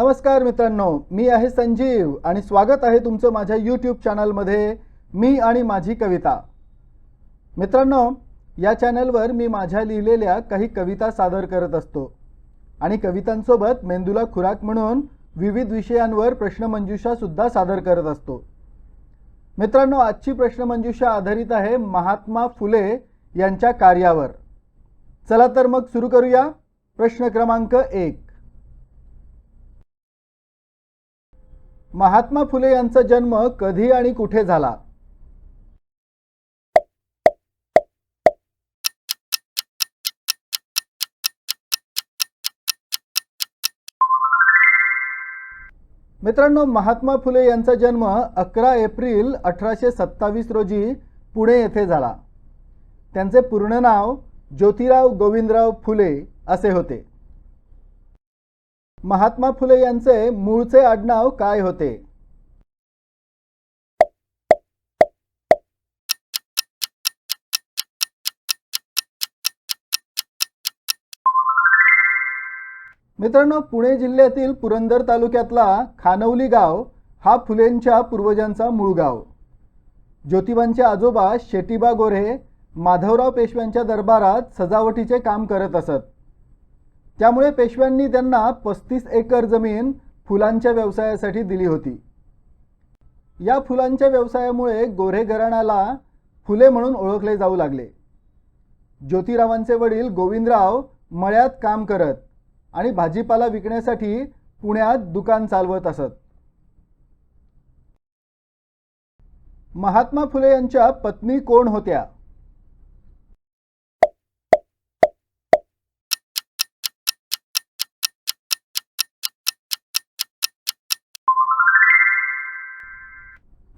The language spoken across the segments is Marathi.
नमस्कार मित्रांनो मी आहे संजीव आणि स्वागत आहे तुमचं माझ्या यूट्यूब चॅनलमध्ये मी आणि माझी कविता. मित्रांनो या चॅनलवर मी माझ्या लिहिलेल्या काही कविता सादर करत असतो आणि कवितांसोबत मेंदूला खुराक म्हणून विविध विषयांवर प्रश्नमंजुषासुद्धा सादर करत असतो. मित्रांनो आजची प्रश्नमंजुषा आधारित आहे महात्मा फुले यांच्या कार्यावर. चला तर मग सुरू करूया. प्रश्न क्रमांक एक. महात्मा फुले यांचा जन्म कधी आणि कुठे झाला? मित्रांनो महात्मा फुले यांचा जन्म अकरा एप्रिल अठराशे सत्तावीस रोजी पुणे येथे झाला. त्यांचे पूर्ण नाव ज्योतिराव गोविंदराव फुले असे होते. महात्मा फुले यांचे मूळचे आडनाव काय होते? मित्रांनो पुणे जिल्ह्यातील पुरंदर तालुक्यातला खानवली गाव हा फुलेंच्या पूर्वजांचा मूळ गाव. ज्योतिबांचे आजोबा शेटीबा गोरे माधवराव पेशव्यांच्या दरबारात सजावटीचे काम करत असत. त्यामुळे पेशव्यांनी त्यांना पस्तीस एकर जमीन फुलांच्या व्यवसायासाठी दिली होती. या फुलांच्या व्यवसायामुळे गोरे घराण्याला फुले म्हणून ओळखले जाऊ लागले. ज्योतिरावांचे वडील गोविंदराव मळ्यात काम करत आणि भाजीपाला विकण्यासाठी पुण्यात दुकान चालवत असत. महात्मा फुले यांच्या पत्नी कोण होत्या?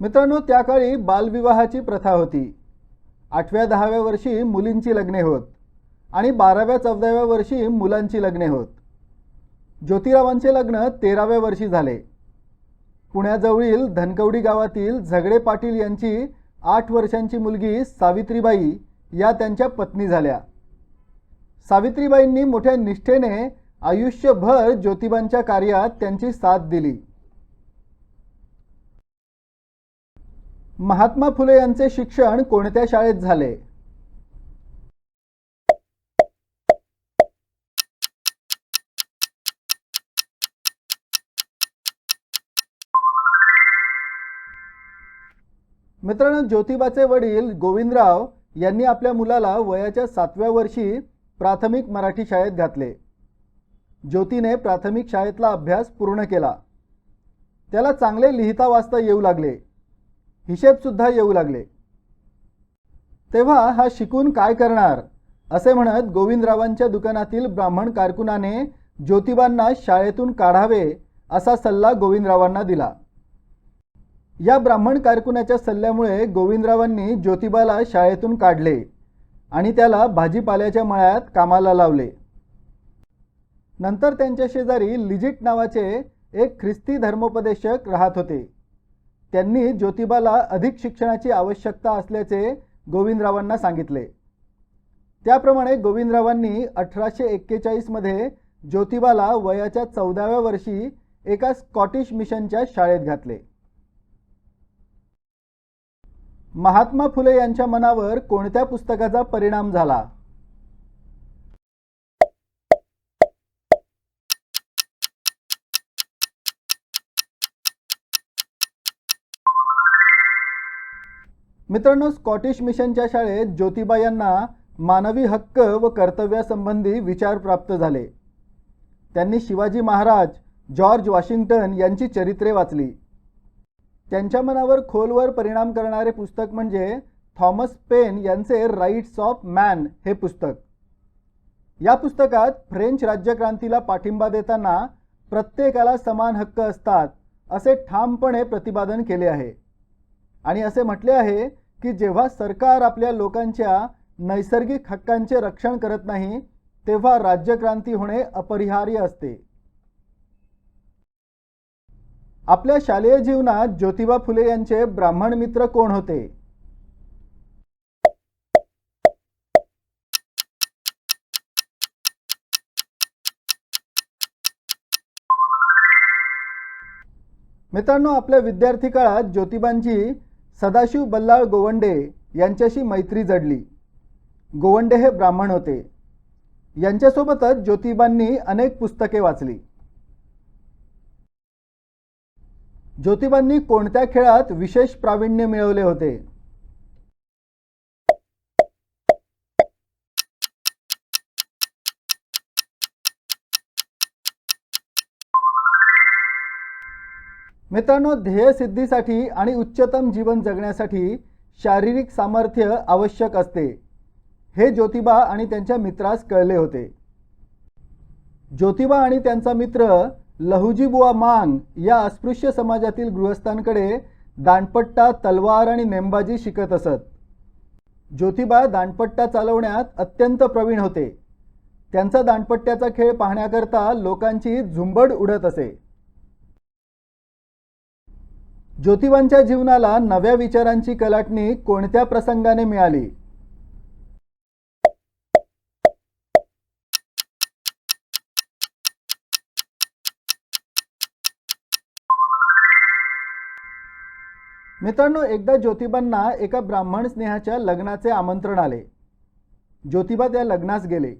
मित्रांनो त्या काळी बालविवाहाची प्रथा होती. आठव्या दहाव्या वर्षी मुलींची लग्ने होत आणि बाराव्या चौदाव्या वर्षी मुलांची लग्ने होत. ज्योतिरावांचे लग्न तेराव्या वर्षी झाले. पुण्याजवळील धनकवडी गावातील झगडे पाटील यांची आठ वर्षांची मुलगी सावित्रीबाई या त्यांच्या पत्नी झाल्या. सावित्रीबाईंनी मोठ्या निष्ठेने आयुष्यभर ज्योतिबांच्या कार्यात त्यांची साथ दिली. महात्मा फुले यांचे शिक्षण कोणत्या शाळेत झाले? मित्रांनो ज्योतिबाचे वडील गोविंदराव यांनी आपल्या मुलाला वयाच्या सातव्या वर्षी प्राथमिक मराठी शाळेत घातले. ज्योतीने प्राथमिक शाळेतला अभ्यास पूर्ण केला. त्याला चांगले लिहिता वाचता येऊ लागले. हिशेबसुद्धा येऊ लागले. तेव्हा हा शिकून काय करणार? असे म्हणत गोविंदरावांच्या दुकानातील ब्राह्मण कारकुनाने ज्योतिबांना शाळेतून काढावे असा सल्ला गोविंदरावांना दिला. या ब्राह्मण कारकुनाच्या सल्ल्यामुळे गोविंदरावांनी ज्योतिबाला शाळेतून काढले आणि त्याला भाजीपाल्याच्या मळ्यात कामाला लावले. नंतर त्यांच्या शेजारी लिजिट नावाचे एक ख्रिस्ती धर्मोपदेशक राहत होते. त्यांनी ज्योतिबाला अधिक शिक्षणाची आवश्यकता असल्याचे गोविंदरावांना सांगितले. त्याप्रमाणे गोविंदरावांनी अठराशे एक्केचाळीसमध्ये ज्योतिबाला वयाच्या चौदाव्या वर्षी एका स्कॉटिश मिशनच्या शाळेत घातले. महात्मा फुले यांच्या मनावर कोणत्या पुस्तकाचा परिणाम झाला? मित्रांनो स्कॉटिश मिशनच्या शाळेत ज्योतिबा यांना मानवी हक्क व कर्तव्यासंबंधी विचार प्राप्त झाले. त्यांनी शिवाजी महाराज जॉर्ज वॉशिंग्टन यांची चरित्रे वाचली. त्यांच्या मनावर खोलवर परिणाम करणारे पुस्तक म्हणजे थॉमस पेन यांचे राईट्स ऑफ मॅन हे पुस्तक. या पुस्तकात फ्रेंच राज्यक्रांतीला पाठिंबा देताना प्रत्येकाला समान हक्क असतात असे ठामपणे प्रतिपादन केले आहे. आणि असे म्हटले आहे की जेव्हा सरकार आपल्या लोकांच्या नैसर्गिक हक्कांचे रक्षण करत नाही तेव्हा राज्यक्रांती होणे अपरिहार्य असते. आपल्या शालेय जीवनात ज्योतिबा फुले यांचे ब्राह्मण मित्र कोण होते? मित्रांनो आपल्या विद्यार्थी काळात ज्योतिबांची सदाशिव बल्लाळ गोवंडे यांच्याशी मैत्री जडली. गोवंडे हे ब्राह्मण होते. यांच्यासोबतच ज्योतिबांनी अनेक पुस्तके वाचली. ज्योतिबांनी कोणत्या खेळात विशेष प्रावीण्य मिळवले होते? मित्रांनो ध्येयसिद्धीसाठी आणि उच्चतम जीवन जगण्यासाठी शारीरिक सामर्थ्य आवश्यक असते. हे ज्योतिबा आणि त्यांच्या मित्रास कळले होते. ज्योतिबा आणि त्यांचा मित्र लहुजीबुवा मांग या अस्पृश्य समाजातील गृहस्थांकडे दांडपट्टा तलवार आणि नेमबाजी शिकत असत. ज्योतिबा दांडपट्टा चालवण्यात अत्यंत प्रवीण होते. त्यांचा दांडपट्ट्याचा खेळ पाहण्याकरता लोकांची झुंबड उडत असे. ज्योतिबांच्या जीवनाला नव्या विचारांची कलाटणी कोणत्या प्रसंगाने मिळाली? मित्रांनो एकदा ज्योतिबांना एका ब्राह्मण स्नेहाच्या लग्नाचे आमंत्रण आले. ज्योतिबा त्या लग्नास गेले.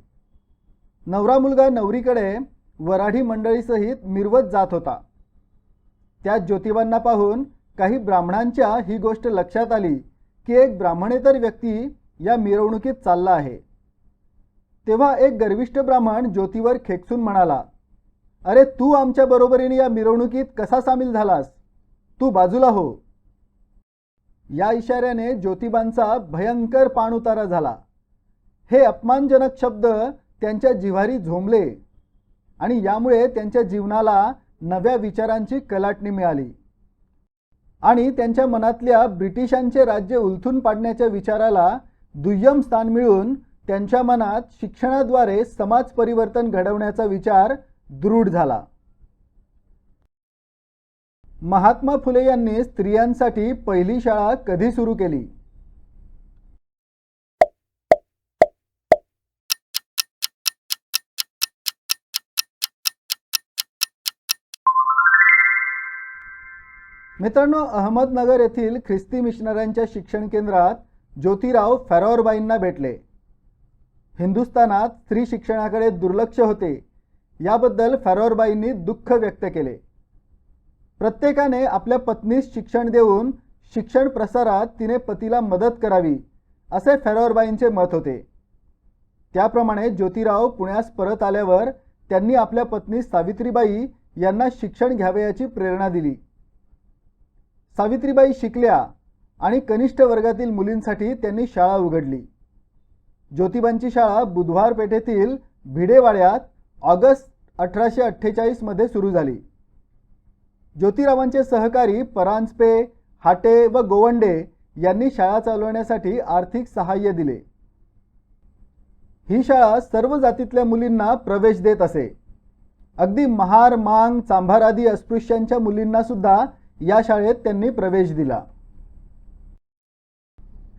नवरा मुलगा नवरीकडे वराठी मंडळीसहित मिरवत जात होता. त्या ज्योतिबांना पाहून काही ब्राह्मणांच्या ही गोष्ट लक्षात आली की एक ब्राह्मणेतर व्यक्ती या मिरवणुकीत चालला आहे. तेव्हा एक गर्विष्ठ ब्राह्मण ज्योतीवर खेकसून म्हणाला अरे तू आमच्या बरोबरीने या मिरवणुकीत कसा सामील झालास? तू बाजूला हो. या इशाऱ्याने ज्योतिबांचा भयंकर पाणउतारा झाला. हे अपमानजनक शब्द त्यांच्या जिव्हारी झोंबले आणि यामुळे त्यांच्या जीवनाला नव्या विचारांची कलाटणी मिळाली. आणि त्यांच्या मनातल्या ब्रिटिशांचे राज्य उलथून पाडण्याच्या विचाराला दुय्यम स्थान मिळून त्यांच्या मनात शिक्षणाद्वारे समाज परिवर्तन घडवण्याचा विचार दृढ झाला. महात्मा फुले यांनी स्त्रियांसाठी पहिली शाळा कधी सुरू केली? मित्रांनो अहमदनगर येथील ख्रिस्ती मिशनऱ्यांच्या शिक्षण केंद्रात ज्योतिराव फॅरॉरबाईंना भेटले. हिंदुस्थानात स्त्री शिक्षणाकडे दुर्लक्ष होते. याबद्दल फॅरॉरबाईंनी दुःख व्यक्त केले. प्रत्येकाने आपल्या पत्नीस शिक्षण देऊन शिक्षण प्रसारात तिने पतीला मदत करावी असे फॅरॉरबाईंचे मत होते. त्याप्रमाणे ज्योतिराव पुण्यास परत आल्यावर त्यांनी आपल्या पत्नी सावित्रीबाई यांना शिक्षण घ्यावयाची प्रेरणा दिली. सावित्रीबाई शिकल्या आणि कनिष्ठ वर्गातील मुलींसाठी त्यांनी शाळा उघडली. ज्योतिबांची शाळा बुधवार पेठेतील भिडेवाड्यात ऑगस्ट अठराशे अठ्ठेचाळीसमध्ये सुरू झाली. ज्योतिरावांचे सहकारी परांजपे हाटे व गोवंडे यांनी शाळा चालवण्यासाठी आर्थिक सहाय्य दिले. ही शाळा सर्व जातीतल्या मुलींना प्रवेश देत असे. अगदी महार मांग चांभार आदी अस्पृश्यांच्या मुलींना सुद्धा या शाळेत त्यांनी प्रवेश दिला.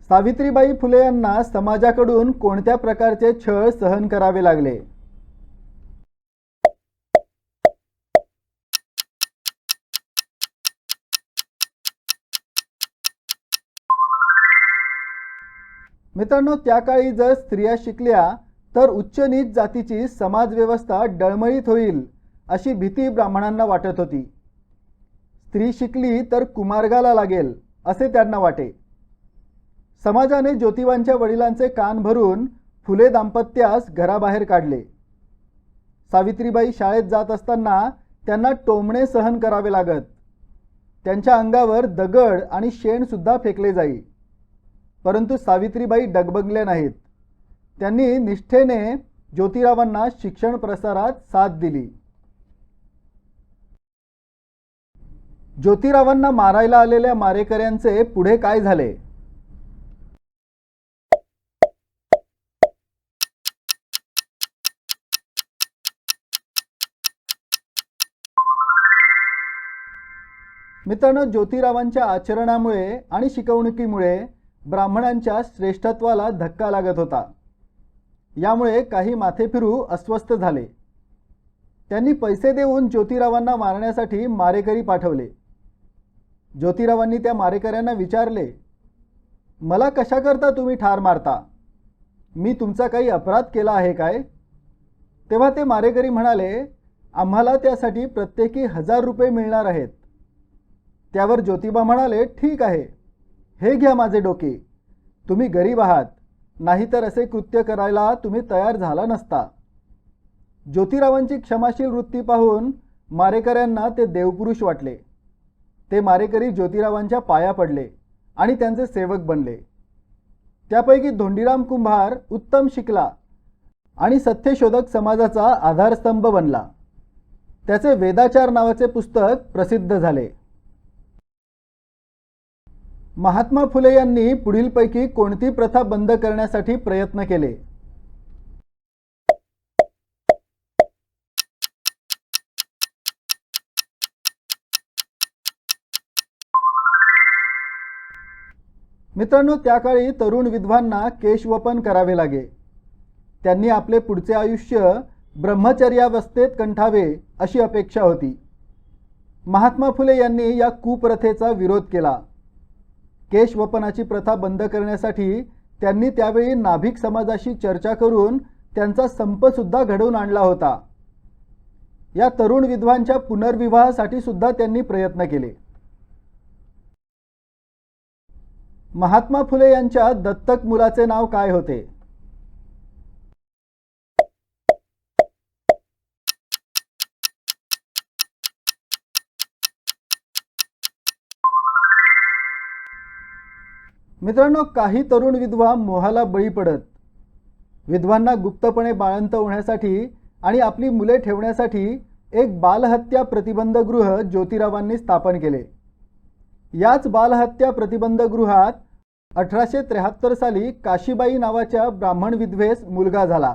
सावित्रीबाई फुले यांना समाजाकडून कोणत्या प्रकारचे छळ सहन करावे लागले? मित्रांनो त्या काळी जर स्त्रिया शिकल्या तर उच्च नीच जातीची समाजव्यवस्था डळमळीत होईल अशी भीती ब्राह्मणांना वाटत होती. स्त्री शिकली तर कुमार्गाला लागेल असे त्यांना वाटे. समाजाने ज्योतिबांच्या वडिलांचे कान भरून फुले दाम्पत्यास घराबाहेर काढले. सावित्रीबाई शाळेत जात असताना त्यांना टोमणे सहन करावे लागत. त्यांच्या अंगावर दगड आणि शेणसुद्धा फेकले जाई. परंतु सावित्रीबाई डगबगल्या नाहीत. त्यांनी निष्ठेने ज्योतिरावांना शिक्षण प्रसारात साथ दिली. ज्योतिरावांना मारायला आलेल्या मारेकऱ्यांचे पुढे काय झाले? मित्रांनो ज्योतिरावांच्या आचरणामुळे आणि शिकवणुकीमुळे ब्राह्मणांच्या श्रेष्ठत्वाला धक्का लागत होता. यामुळे काही माथेफिरू अस्वस्थ झाले. त्यांनी पैसे देऊन ज्योतिरावांना मारण्यासाठी मारेकरी पाठवले. ज्योतिरावांनी त्या मारेकऱ्यांना विचारले मला कशाकरता तुम्ही ठार मारता? मी तुमचा काही अपराध केला आहे काय? तेव्हा ते मारेकरी म्हणाले आम्हाला त्यासाठी प्रत्येकी हजार रुपये मिळणार आहेत. त्यावर ज्योतिबा म्हणाले ठीक आहे. हे घ्या माझे डोके. तुम्ही गरीब आहात. नाहीतर असे कृत्य करायला तुम्ही तयार झाला नसता. ज्योतिरावांची क्षमाशील वृत्ती पाहून मारेकऱ्यांना ते देवपुरुष वाटले. ते मारेकरी ज्योतिरावांच्या पाया पडले आणि त्यांचे सेवक बनले. त्यापैकी धोंडीराम कुंभार उत्तम शिकला आणि सत्यशोधक समाजाचा आधारस्तंभ बनला. त्याचे वेदाचार नावाचे पुस्तक प्रसिद्ध झाले. महात्मा फुले यांनी पुढीलपैकी कोणती प्रथा बंद करण्यासाठी प्रयत्न केले? मित्रांनो त्या काळी तरुण विधवांना केशवपन करावे लागे. त्यांनी आपले पुढचे आयुष्य ब्रह्मचर्यावस्थेत कंठावे अशी अपेक्षा होती. महात्मा फुले यांनी या कुप्रथेचा विरोध केला. केशवपनाची प्रथा बंद करण्यासाठी त्यांनी त्यावेळी नाभिक समाजाशी चर्चा करून त्यांचा संपसुद्धा घडवून आणला होता. या तरुण विधवांच्या पुनर्विवाहासाठी सुद्धा त्यांनी प्रयत्न केले. महात्मा फुले यांच्या दत्तक मुलाचे नाव काय होते? मित्रांनो काही तरुण विधवा मोहाला बळी पडत. विधवांना गुप्तपणे बाळंत होण्यासाठी आणि आपली मुले ठेवण्यासाठी एक बालहत्या प्रतिबंधगृह ज्योतिरावांनी स्थापन केले. याच बालहत्या प्रतिबंधगृहात अठराशे त्र्याहत्तर साली काशीबाई नावाच्या ब्राह्मण विद्वेस मुलगा झाला.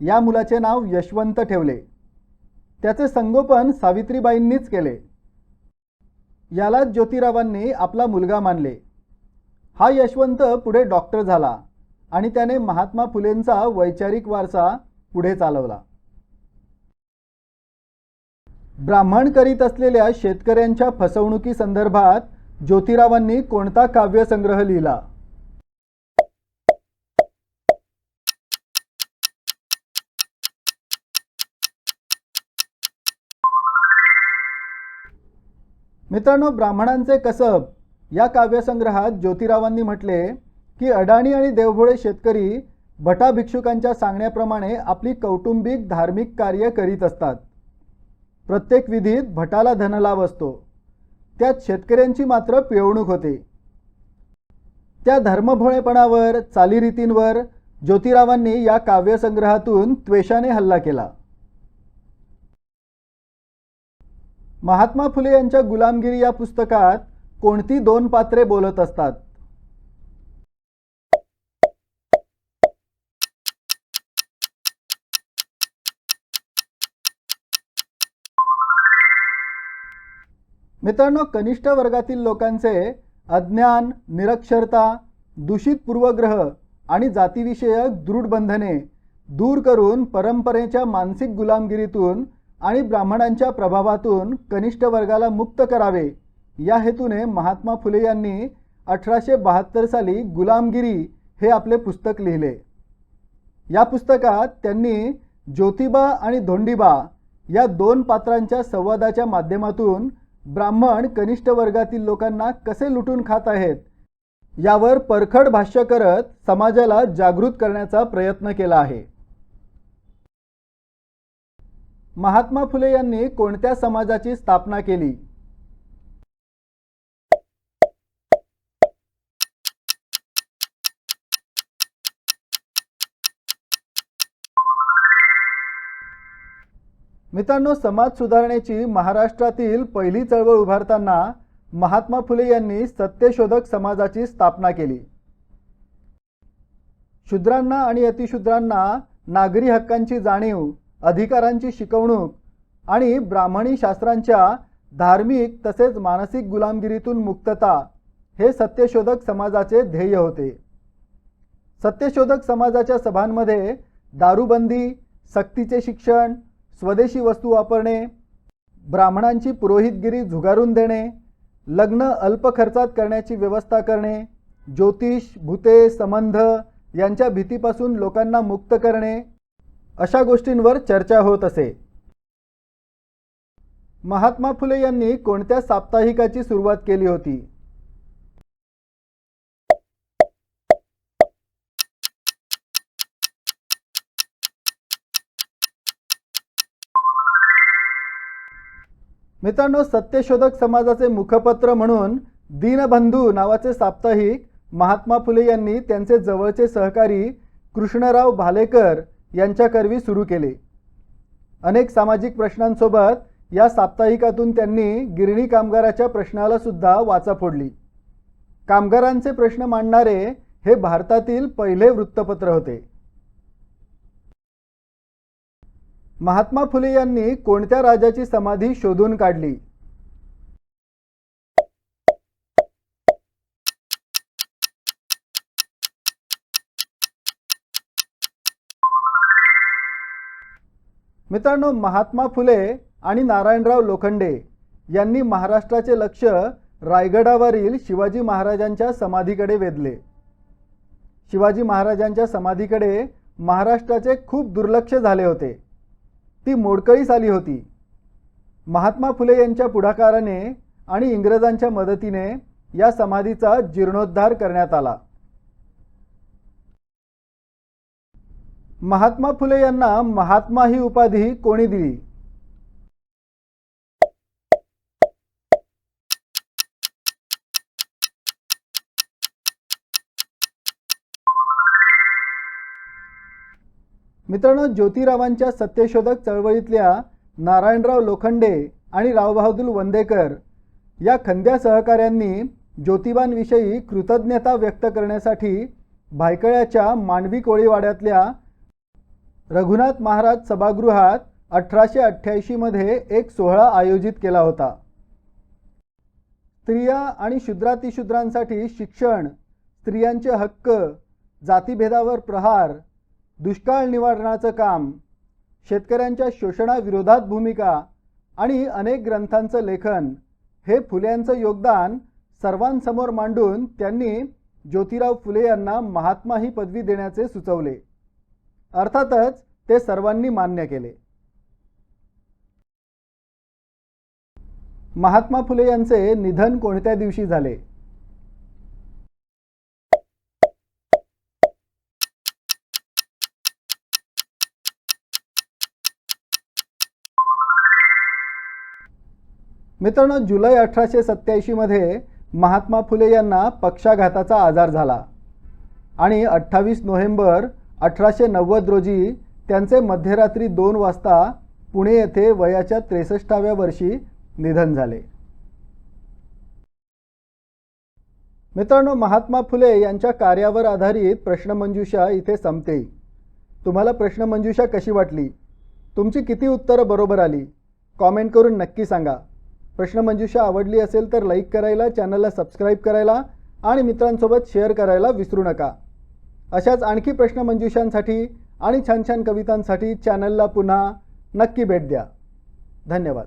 या मुलाचे नाव यशवंत ठेवले. त्याचे संगोपन सावित्रीबाईंनीच केले. यालाच ज्योतिरावांनी आपला मुलगा मानले. हा यशवंत पुढे डॉक्टर झाला आणि त्याने महात्मा फुलेंचा वैचारिक वारसा पुढे चालवला. ब्राह्मण करीत असलेल्या शेतकऱ्यांच्या फसवणुकी संदर्भात ज्योतिरावांनी कोणता काव्यसंग्रह लिहिला? मित्रांनो ब्राह्मणांचे कसब या काव्यसंग्रहात ज्योतिरावांनी म्हटले की अडाणी आणि देवभोळे शेतकरी भटा भिक्षुकांच्या सांगण्याप्रमाणे आपली कौटुंबिक धार्मिक कार्य करीत असतात. प्रत्येक विधीत भटाला धनलाभ असतो. त्यात शेतकऱ्यांची मात्र पिळवणूक होते. त्या धर्मभोळेपणावर चालीरीतींवर ज्योतिरावांनी या काव्यसंग्रहातून त्वेषाने हल्ला केला. महात्मा फुले यांच्या गुलामगिरी या पुस्तकात कोणती दोन पात्रे बोलत असतात? मित्रांनो कनिष्ठ वर्गातील लोकांचे अज्ञान निरक्षरता दूषित पूर्वग्रह आणि जातीविषयक दृढ बंधने दूर करून परंपरेच्या मानसिक गुलामगिरीतून आणि ब्राह्मणांच्या प्रभावातून कनिष्ठ वर्गाला मुक्त करावे. या हेतूने महात्मा फुले यांनी अठराशे बहात्तर साली गुलामगिरी हे आपले पुस्तक लिहिले. या पुस्तकात त्यांनी ज्योतिबा आणि धोंडीबा या दोन पात्रांच्या संवादाच्या माध्यमातून ब्राह्मण कनिष्ठ वर्गातील लोकांना कसे लुटून खात आहेत? यावर परखड भाष्य करत समाजाला जागृत करण्याचा प्रयत्न केला आहे. महात्मा फुले यांनी कोणत्या समाजाची स्थापना केली? मित्रांनो समाज सुधारणेची महाराष्ट्रातील पहिली चळवळ उभारताना महात्मा फुले यांनी सत्यशोधक समाजाची स्थापना केली. शूद्रांना आणि अतिशूद्रांना नागरी हक्कांची जाणीव अधिकारांची शिकवणूक आणि ब्राह्मणी शास्त्रांच्या धार्मिक तसेच मानसिक गुलामगिरीतून मुक्तता हे सत्यशोधक समाजाचे ध्येय होते. सत्यशोधक समाजाच्या सभांमध्ये दारूबंदी सक्तीचे शिक्षण स्वदेशी वस्तू वापरणे ब्राह्मणांची पुरोहितगिरी झुगारून देणे लग्न अल्प खर्चात करण्याची व्यवस्था करणे ज्योतिष भूते संबंध यांच्या भीतीपासून लोकांना मुक्त करणे अशा गोष्टींवर चर्चा होत असे. महात्मा फुले यांनी कोणत्या साप्ताहिकाची सुरुवात केली होती? मित्रांनो सत्यशोधक समाजाचे मुखपत्र म्हणून दीनबंधू नावाचे साप्ताहिक महात्मा फुले यांनी त्यांचे जवळचे सहकारी कृष्णराव भालेकर यांच्याकरवी सुरू केले. अनेक सामाजिक प्रश्नांसोबत या साप्ताहिकातून त्यांनी गिरणी कामगाराच्या प्रश्नाला सुद्धा वाचा फोडली. कामगारांचे प्रश्न मांडणारे हे भारतातील पहिले वृत्तपत्र होते. महात्मा फुले यांनी कोणत्या राजाची समाधी शोधून काढली? मित्रांनो महात्मा फुले आणि नारायणराव लोखंडे यांनी महाराष्ट्राचे लक्ष रायगडावरील शिवाजी महाराजांच्या समाधीकडे वेधले. शिवाजी महाराजांच्या समाधीकडे महाराष्ट्राचे खूप दुर्लक्ष झाले होते. ती मोडकळीस आली होती. महात्मा फुले यांच्या पुढाकाराने आणि इंग्रजांच्या मदतीने या समाधीचा जीर्णोद्धार करण्यात आला. महात्मा फुले यांना महात्मा ही उपाधी कोणी दिली? मित्रांनो ज्योतिरावांच्या सत्यशोधक चळवळीतल्या नारायणराव लोखंडे आणि रावबहादूर वंदेकर या खंद्या सहकाऱ्यांनी ज्योतिबांविषयी कृतज्ञता व्यक्त करण्यासाठी भायकळ्याच्या मांडवी कोळीवाड्यातल्या रघुनाथ महाराज सभागृहात अठराशे अठ्ठ्याऐंशीमध्ये एक सोहळा आयोजित केला होता. स्त्रिया आणि शुद्रातिशूद्रांसाठी शिक्षण स्त्रियांचे हक्क जातीभेदावर प्रहार दुष्काळ निवारणाचं काम शेतकऱ्यांच्या शोषणाविरोधात भूमिका आणि अनेक ग्रंथांचं लेखन हे फुल्यांचं योगदान सर्वांसमोर मांडून त्यांनी ज्योतिराव फुले यांना महात्मा ही पदवी देण्याचे सुचवले. अर्थातच ते सर्वांनी मान्य केले. महात्मा फुले यांचे निधन कोणत्या दिवशी झाले? मित्रांनो जुलै अठराशे सत्याऐंशीमध्ये महात्मा फुले यांना पक्षाघाताचा आजार झाला. आणि अठ्ठावीस नोव्हेंबर अठराशे नव्वद रोजी त्यांचे मध्यरात्री दोन वाजता पुणे येथे वयाच्या त्रेसष्टाव्या वर्षी निधन झाले. मित्रांनो महात्मा फुले यांच्या कार्यावर आधारित प्रश्नमंजुषा इथे संपते. तुम्हाला प्रश्नमंजुषा कशी वाटली? तुमची किती उत्तरं बरोबर आली? कॉमेंट करून नक्की सांगा. प्रश्नमंजुषा आवडली असेल तर लाईक करायला चॅनलला सबस्क्राईब करायला आणि मित्रांसोबत शेअर करायला विसरू नका. अशाच आणखी प्रश्नमंजुषांसाठी आणि छान छान कवितांसाठी चॅनलला पुन्हा नक्की भेट द्या. धन्यवाद.